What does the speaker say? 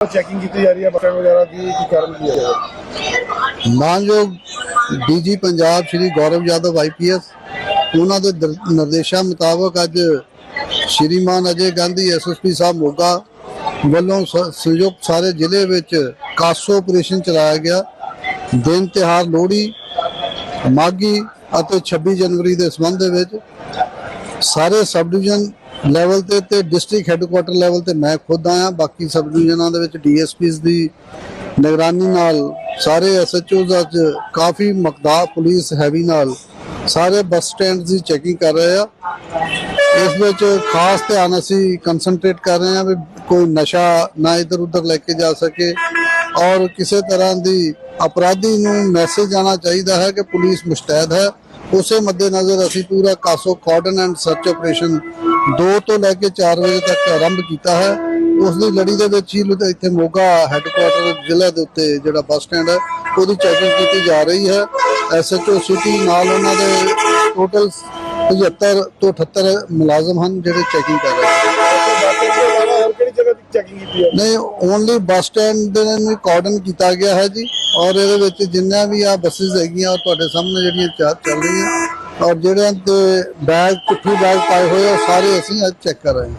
Checking ਕੀਤੀ ਜਾ ਰਹੀ ਹੈ, ਬੱਸਾਂ ਵਗੈਰਾ ਦੀ, ਕੀ ਕਾਰਨ ਕੀ ਹੈ? ਮਾਨਯੋਗ ਡੀਜੀ ਪੰਜਾਬ ਸ਼੍ਰੀ ਗੌਰਵ ਯਾਦਵ ਆਈਪੀਐਸ ਉਹਨਾਂ ਦੇ ਨਿਰਦੇਸ਼ਾਂ ਮੁਤਾਬਕ ਅੱਜ ਸ਼੍ਰੀਮਾਨ ਅਜੇ ਗਾਂਧੀ ਐਸਐਸਪੀ ਸਾਹਿਬ ਮੋਗਾ ਵੱਲੋਂ ਸੰਯੁਕਤ ਸਾਰੇ ਜ਼ਿਲ੍ਹੇ ਵਿੱਚ ਕਾਸੋ ਆਪਰੇਸ਼ਨ ਚਲਾਇਆ ਗਿਆ। ਦਿਨ ਤਿਹਾਰ ਲੋਹੜੀ ਮਾਗੀ ਅਤੇ 26 ਜਨਵਰੀ ਦੇ ਸੰਬੰਧ ਵਿੱਚ ਸਾਰੇ ਸਬ ਡਿਵੀਜ਼ਨ ਲੈਵਲ ਤੇ ਤੇ ਡਿਸਟ੍ਰਿਕਟ ਹੈੱਡਕੁਆਟਰ ਲੈਵਲ ਤੇ ਮੈਂ ਖੁਦ ਆਇਆ। ਬਾਕੀ ਸਬ ਡਿਵੀਜ਼ਨਾਂ ਦੇ ਵਿੱਚ ਡੀਐਸਪੀਸ ਦੀ ਨਿਗਰਾਨੀ ਨਾਲ, ਸਾਰੇ ਐਸਐਚਓਜ਼ ਅੱਜ ਕਾਫੀ ਮਕਦਾਰ ਪੁਲਿਸ ਹੈਵੀ ਨਾਲ ਸਾਰੇ ਬੱਸ ਸਟੈਂਡ ਦੀ ਚੈਕਿੰਗ ਕਰ ਰਹੇ ਆ। ਇਸ ਵਿੱਚ ਖਾਸ ਧਿਆਨ ਅਸੀਂ ਕਨਸੈਂਟਰੇਟ ਕਰ ਰਹੇ ਹਾਂ ਵੀ ਕੋਈ ਨਸ਼ਾ ਨਾ ਇਧਰ ਉਧਰ ਲੈ ਕੇ ਜਾ ਸਕੇ ਔਰ ਕਿਸੇ ਤਰ੍ਹਾਂ ਦੀ ਅਪਰਾਧੀ ਨੂੰ ਮੈਸੇਜ ਆਣਾ ਚਾਹੀਦਾ ਹੈ ਕਿ ਪੁਲਿਸ ਮੁਸ਼ਤੈਦ ਹੈ। ਉਸੇ ਮੱਦੇਨਜ਼ਰ ਅਸੀਂ ਪੂਰਾ CASO cordon and search operation 2 ਤੋਂ ਲੈ ਕੇ 4 ਵਜੇ ਤੱਕ ਆਰੰਭ ਕੀਤਾ ਹੈ। ਉਸ ਦੀ ਲੜੀ ਦੇ ਵਿੱਚ ਹੀ ਇੱਥੇ ਮੋਗਾ ਹੈੱਡਕੁਆਟਰ ਜ਼ਿਲ੍ਹੇ ਦੇ ਉੱਤੇ ਜਿਹੜਾ ਬੱਸ ਸਟੈਂਡ ਹੈ, ਉਹਦੀ ਚੈਕਿੰਗ ਕੀਤੀ ਜਾ ਰਹੀ ਹੈ। ਐਸਐਚਓ ਸਿਟੀ ਨਾਲ ਉਹਨਾਂ ਦੇ ਟੋਟਲ 75 ਤੋਂ 78 ਮੁਲਾਜ਼ਮ ਹਨ ਜਿਹੜੇ ਚੈਕਿੰਗ ਕਰ ਰਹੇ ਹਨ। ਨਹੀਂ ਓਨਲੀ ਬੱਸ ਸਟੈਂਡ ਦੇ ਨੂੰ ਕਾਰਡਨ ਕੀਤਾ ਗਿਆ ਹੈ ਜੀ। ਔਰ ਇਹਦੇ ਵਿੱਚ ਜਿੰਨਾ ਵੀ ਆ ਬੱਸਿਸ ਹੈਗੀਆਂ, ਉਹ ਤੁਹਾਡੇ ਸਾਹਮਣੇ ਜਿਹੜੀਆਂ ਚਾਰ ਚੱਲ ਰਹੀਆਂ। ਔਰ ਜਿਹੜਿਆਂ ਤੇ ਬੈਗ ਪੁੱਠੀ ਬੈਗ ਪਾਏ ਹੋਏ ਆ, ਉਹ ਸਾਰੇ ਅਸੀਂ ਅੱਜ ਚੈੱਕ ਕਰ ਰਹੇ ਹਾਂ।